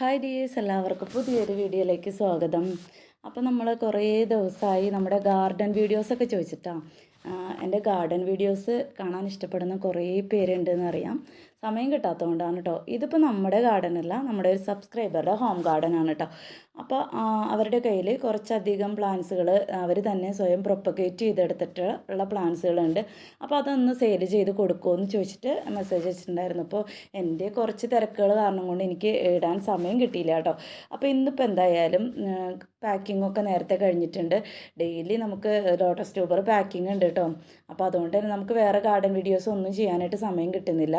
Hi dears എല്ലാവർക്കും പുതിയൊരു വീഡിയോയിലേക്ക് സ്വാഗതം. അപ്പോൾ നമ്മൾ കുറേ ദിവസമായി നമ്മുടെ ഗാർഡൻ വീഡിയോസൊക്കെ ചോദിച്ചിട്ടാണ് എന്റെ ഗാർഡൻ വീഡിയോസ് കാണാൻ ഇഷ്ടപ്പെടുന്ന കുറേ പേരുണ്ടെന്ന് അറിയാം. സമയം കിട്ടാത്തതുകൊണ്ടാണ് കേട്ടോ ഇതിപ്പോൾ നമ്മുടെ ഗാർഡൻ അല്ല നമ്മുടെ ഒരു സബ്സ്ക്രൈബറുടെ ഹോം ഗാർഡൻ ആണ് കേട്ടോ അപ്പോൾ അവരുടെ കയ്യിൽ കുറച്ചധികം പ്ലാന്റ്സുകൾ അവർ തന്നെ സ്വയം പ്രൊപ്പഗേറ്റ് ചെയ്തെടുത്തിട്ട് ഉള്ള പ്ലാന്റ്സുകളുണ്ട് അപ്പോൾ അതൊന്ന് സെയിൽ ചെയ്ത് കൊടുക്കുമോ എന്ന് ചോദിച്ചിട്ട് മെസ്സേജ് അയച്ചിട്ടുണ്ടായിരുന്നു. അപ്പോൾ എന്റെ കുറച്ച് തിരക്കുകൾ കാരണം കൊണ്ട് എനിക്ക് ഇടാൻ സമയം കിട്ടിയില്ല കേട്ടോ അപ്പോൾ ഇന്നിപ്പോൾ എന്തായാലും പാക്കിംഗ് ഒക്കെ നേരത്തെ കഴിഞ്ഞിട്ടുണ്ട്. ഡെയിലി നമുക്ക് ലോട്ടസ് ട്യൂബർ പാക്കിംഗ് ഉണ്ട് കേട്ടോ അപ്പോൾ അതുകൊണ്ട് തന്നെ നമുക്ക് വേറെ ഗാർഡൻ വീഡിയോസ് ഒന്നും ചെയ്യാനായിട്ട് സമയം കിട്ടുന്നില്ല.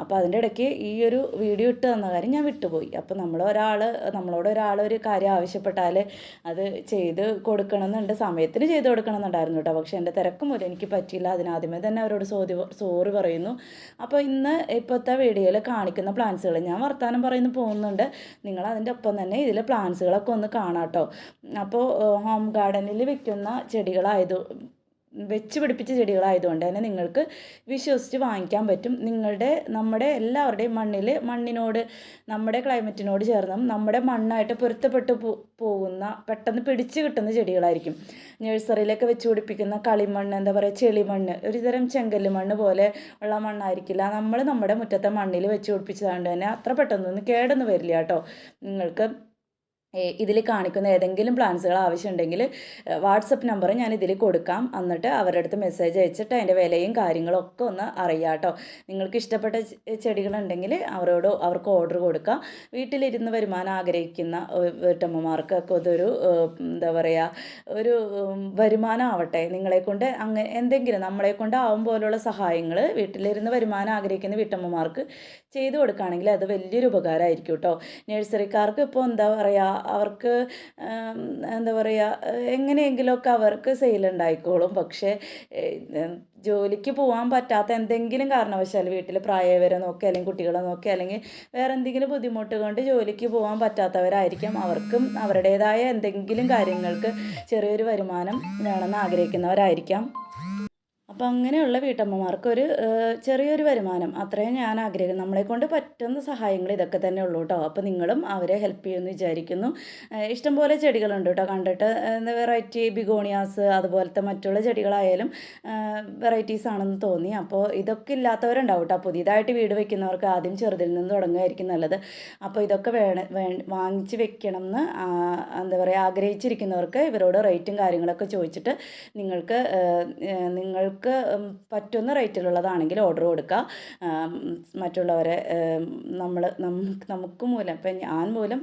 അപ്പോൾ അതിന്റെ ഇടയ്ക്ക് ഈ ഒരു വീഡിയോ ഇട്ട് തന്ന കാര്യം ഞാൻ വിട്ടുപോയി. അപ്പോൾ നമ്മൾ ഒരാൾ നമ്മളോട് ഒരാൾ ഒരു കാര്യം ആവശ്യപ്പെട്ടാൽ അത് ചെയ്ത് കൊടുക്കണമെന്നുണ്ട്. സമയത്തിന് ചെയ്ത് കൊടുക്കണമെന്നുണ്ടായിരുന്നു കേട്ടോ. പക്ഷേ എന്റെ തിരക്ക് മൂലം എനിക്ക് പറ്റിയില്ല. അതിനാദ്യമേ തന്നെ അവരോട് സോതി സോറി പറയുന്നു. അപ്പോൾ ഇന്ന് ഇപ്പോഴത്തെ വീഡിയോയിൽ കാണിക്കുന്ന പ്ലാൻസുകൾ ഞാൻ വർത്തമാനം പറയുന്നു പോകുന്നുണ്ട്. നിങ്ങൾ അതിന്റെ ഒപ്പം തന്നെ ഇതിൽ പ്ലാൻസുകളൊക്കെ ഒന്ന് കാണാം കേട്ടോ. അപ്പോൾ ഹോം ഗാർഡനിൽ വെക്കുന്ന ചെടികളായത് വെച്ച് പിടിപ്പിച്ച ചെടികളായതുകൊണ്ട് തന്നെ നിങ്ങൾക്ക് വിശ്വസിച്ച് വാങ്ങിക്കാൻ പറ്റും. നിങ്ങളുടെ നമ്മുടെ എല്ലാവരുടെയും മണ്ണിൽ മണ്ണിനോട് നമ്മുടെ ക്ലൈമറ്റിനോട് ചേർന്നും നമ്മുടെ മണ്ണായിട്ട് പൊരുത്തപ്പെട്ട് പോകുന്ന പെട്ടെന്ന് പിടിച്ച് കിട്ടുന്ന ചെടികളായിരിക്കും. നഴ്സറിയിലൊക്കെ വെച്ച് പിടിപ്പിക്കുന്ന കളിമണ്ണ് എന്താ പറയുക ചെളിമണ്ണ് ഒരുതരം ചെങ്കല്ല് മണ്ണ് പോലെ ഉള്ള മണ്ണായിരിക്കില്ല. നമ്മൾ നമ്മുടെ മുറ്റത്തെ മണ്ണിൽ വെച്ച് പിടിപ്പിച്ചതുകൊണ്ട് തന്നെ അത്ര പെട്ടെന്നൊന്നും കേടൊന്നും വരില്ല കേട്ടോ. നിങ്ങൾക്ക് ഇതിൽ കാണിക്കുന്ന ഏതെങ്കിലും പ്ലാൻസുകൾ ആവശ്യമുണ്ടെങ്കിൽ വാട്സപ്പ് നമ്പർ ഞാൻ ഇതിൽ കൊടുക്കാം. എന്നിട്ട് അവരുടെ അടുത്ത് മെസ്സേജ് അയച്ചിട്ട് അതിന്റെ വിലയും കാര്യങ്ങളും ഒക്കെ ഒന്ന് അറിയാം കേട്ടോ. നിങ്ങൾക്ക് ഇഷ്ടപ്പെട്ട ചെടികളുണ്ടെങ്കിൽ അവരോട് അവർക്ക് ഓർഡർ കൊടുക്കാം. വീട്ടിലിരുന്ന് വരുമാനം ആഗ്രഹിക്കുന്ന വീട്ടമ്മമാർക്കൊക്കെ ഇതൊരു എന്താ പറയുക ഒരു വരുമാനം ആവട്ടെ. നിങ്ങളെ കൊണ്ട് അങ്ങനെ എന്തെങ്കിലും നമ്മളെ കൊണ്ട് ആവും പോലുള്ള സഹായങ്ങൾ വീട്ടിലിരുന്ന് വരുമാനം ആഗ്രഹിക്കുന്ന വീട്ടമ്മമാർക്ക് ചെയ്തു കൊടുക്കുകയാണെങ്കിൽ അത് വലിയൊരു ഉപകാരമായിരിക്കും കേട്ടോ. നഴ്സറിക്കാർക്ക് ഇപ്പോൾ എന്താ പറയുക അവർക്ക് എന്താ പറയുക എങ്ങനെയെങ്കിലുമൊക്കെ അവർക്ക് സെയിൽ ഉണ്ടായിക്കോളും പക്ഷേ ജോലിക്ക് പോകാൻ പറ്റാത്ത എന്തെങ്കിലും കാരണവശാൽ വീട്ടിൽ പ്രായവരെ നോക്കി അല്ലെങ്കിൽ കുട്ടികളെ നോക്കി അല്ലെങ്കിൽ വേറെ എന്തെങ്കിലും ബുദ്ധിമുട്ട് കൊണ്ട് ജോലിക്ക് പോകാൻ പറ്റാത്തവരായിരിക്കും. അവർക്കും അവരുടേതായ എന്തെങ്കിലും കാര്യങ്ങൾക്ക് ചെറിയൊരു വരുമാനം വേണമെന്ന് ആഗ്രഹിക്കുന്നവരായിരിക്കാം. അപ്പോൾ അങ്ങനെയുള്ള വീട്ടമ്മമാർക്കൊരു ചെറിയൊരു വരുമാനം. അത്രയും ഞാൻ ആഗ്രഹിക്കുന്നു. നമ്മളെ കൊണ്ട് പറ്റുന്ന സഹായങ്ങൾ ഇതൊക്കെ തന്നെ ഉള്ളൂ കേട്ടോ അപ്പോൾ നിങ്ങളും അവരെ ഹെൽപ്പ് ചെയ്യുമെന്ന് വിചാരിക്കുന്നു. ഇഷ്ടംപോലെ ചെടികളുണ്ട് കേട്ടോ കണ്ടിട്ട് എന്താ വെറൈറ്റി ബിഗോണിയാസ് അതുപോലത്തെ മറ്റുള്ള ചെടികളായാലും വെറൈറ്റീസ് ആണെന്ന് തോന്നി. അപ്പോൾ ഇതൊക്കെ ഇല്ലാത്തവരുണ്ടാവും കേട്ടോ പുതിയതായിട്ട് വീട് വെക്കുന്നവർക്ക് ആദ്യം ചെറുതിൽ നിന്ന് തുടങ്ങുകയായിരിക്കും നല്ലത്. അപ്പോൾ ഇതൊക്കെ വേണം വാങ്ങിച്ച് വെക്കണം എന്ന് എന്താ പറയുക ആഗ്രഹിച്ചിരിക്കുന്നവർക്ക് ഇവരോട് റേറ്റും കാര്യങ്ങളൊക്കെ ചോദിച്ചിട്ട് നിങ്ങൾക്ക് നിങ്ങൾക്ക് പറ്റുന്ന റേറ്റിലുള്ളതാണെങ്കിൽ ഓർഡർ കൊടുക്കുക മറ്റുള്ളവരെ നമ്മൾ നമുക്ക് മൂലം ഇപ്പം ഞാൻ മൂലം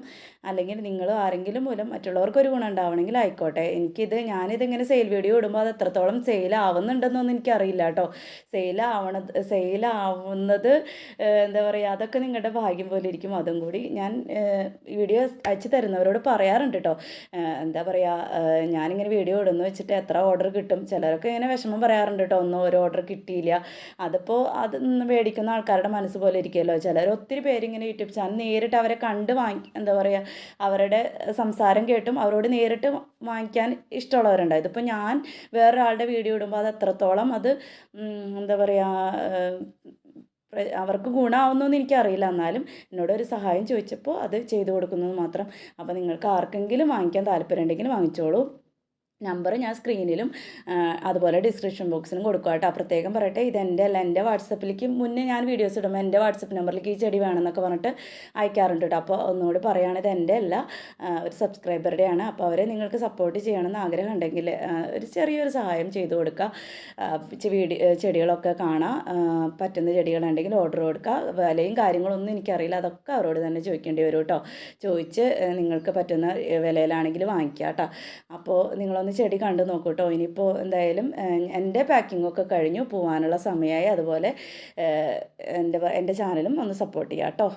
അല്ലെങ്കിൽ നിങ്ങൾ ആരെങ്കിലും മൂലം മറ്റുള്ളവർക്ക് ഒരു ഗുണം ഉണ്ടാവണമെങ്കിൽ ആയിക്കോട്ടെ. എനിക്കിത് ഞാനിതിങ്ങനെ സെയിൽ വീഡിയോ ഇടുമ്പോൾ അത് എത്രത്തോളം സെയിൽ ആവുന്നുണ്ടെന്നൊന്നും എനിക്കറിയില്ല കേട്ടോ. സെയിൽ സെയിലാവുന്നത് സെയിൽ ആവുന്നത് എന്താ പറയുക അതൊക്കെ നിങ്ങളുടെ ഭാഗ്യം പോലെ ഇരിക്കും. അതും കൂടി ഞാൻ വീഡിയോ അയച്ചു തരുന്നവരോട് പറയാറുണ്ട് കേട്ടോ. എന്താ പറയുക ഞാനിങ്ങനെ വീഡിയോ ഇടുന്നു വെച്ചിട്ട് എത്ര ഓർഡർ കിട്ടും. ചിലരൊക്കെ ഇങ്ങനെ വിഷമം പറയാറുണ്ട് കേട്ടോ ഒന്നും ഒരു ഓർഡർ കിട്ടിയില്ല. അതിപ്പോൾ അത് മേടിക്കുന്ന ആൾക്കാരുടെ മനസ്സ് പോലെ ഇരിക്കുമല്ലോ ചിലർ ഒത്തിരി പേരിങ്ങനെ യൂട്യൂബ് ചാനൽ നേരിട്ട് അവരെ കണ്ട് വാങ്ങി എന്താ പറയുക അവരുടെ സംസാരം കേട്ടും അവരോട് നേരിട്ട് വാങ്ങിക്കാൻ ഇഷ്ടമുള്ളവരുണ്ട് ഇതിപ്പോൾ ഞാൻ വേറൊരാളുടെ വീഡിയോ ഇടുമ്പോൾ അത് എത്രത്തോളം അത് എന്താ പറയുക അവർക്ക് ഗുണമാവുന്നതെന്ന് എനിക്കറിയില്ല. എന്നാലും എന്നോട് ഒരു സഹായം ചോദിച്ചപ്പോൾ അത് ചെയ്തു കൊടുക്കുന്നത് മാത്രം. അപ്പോൾ നിങ്ങൾക്ക് ആർക്കെങ്കിലും വാങ്ങിക്കാൻ താല്പര്യം ഉണ്ടെങ്കിൽ വാങ്ങിച്ചോളൂ. നമ്പർ ഞാൻ സ്ക്രീനിലും അതുപോലെ ഡിസ്ക്രിപ്ഷൻ ബോക്സിലും കൊടുക്കുക കേട്ടോ. പ്രത്യേകം പറയട്ടെ ഇത് എന്റെ അല്ല എന്റെ വാട്സപ്പിലേക്ക് മുന്നേ ഞാൻ വീഡിയോസ് ഇടുമ്പോൾ എന്റെ വാട്സപ്പ് നമ്പറിലേക്ക് ഈ ചെടി വേണമെന്നൊക്കെ പറഞ്ഞിട്ട് അയക്കാറുണ്ട് കേട്ടോ. അപ്പോൾ ഒന്നുകൂടി പറയുകയാണ് ഇത് എന്റെ അല്ല ഒരു സബ്സ്ക്രൈബറുടെയാണ് അപ്പോൾ അവരെ നിങ്ങൾക്ക് സപ്പോർട്ട് ചെയ്യണമെന്ന് ആഗ്രഹം ഉണ്ടെങ്കിൽ ഒരു ചെറിയൊരു സഹായം ചെയ്തു കൊടുക്കുക വീഡിയോ ചെടികളൊക്കെ കാണാം. പറ്റുന്ന ചെടികളുണ്ടെങ്കിൽ ഓർഡർ കൊടുക്കുക വിലയും കാര്യങ്ങളൊന്നും എനിക്കറിയില്ല അതൊക്കെ അവരോട് തന്നെ ചോദിക്കേണ്ടി വരും കേട്ടോ. ചോദിച്ച് നിങ്ങൾക്ക് പറ്റുന്ന വിലയിലാണെങ്കിൽ വാങ്ങിക്കുക കേട്ടോ. അപ്പോൾ നിങ്ങളൊന്ന് ചെടി കണ്ടു നോക്കൂ കേട്ടോ ഇനിയിപ്പോൾ എന്തായാലും എന്റെ പാക്കിംഗ് ഒക്കെ കഴിഞ്ഞു. പോകാനുള്ള സമയമായി അതുപോലെ എന്റെ എന്റെ ചാനലും ഒന്ന് സപ്പോർട്ട് ചെയ്യാം കേട്ടോ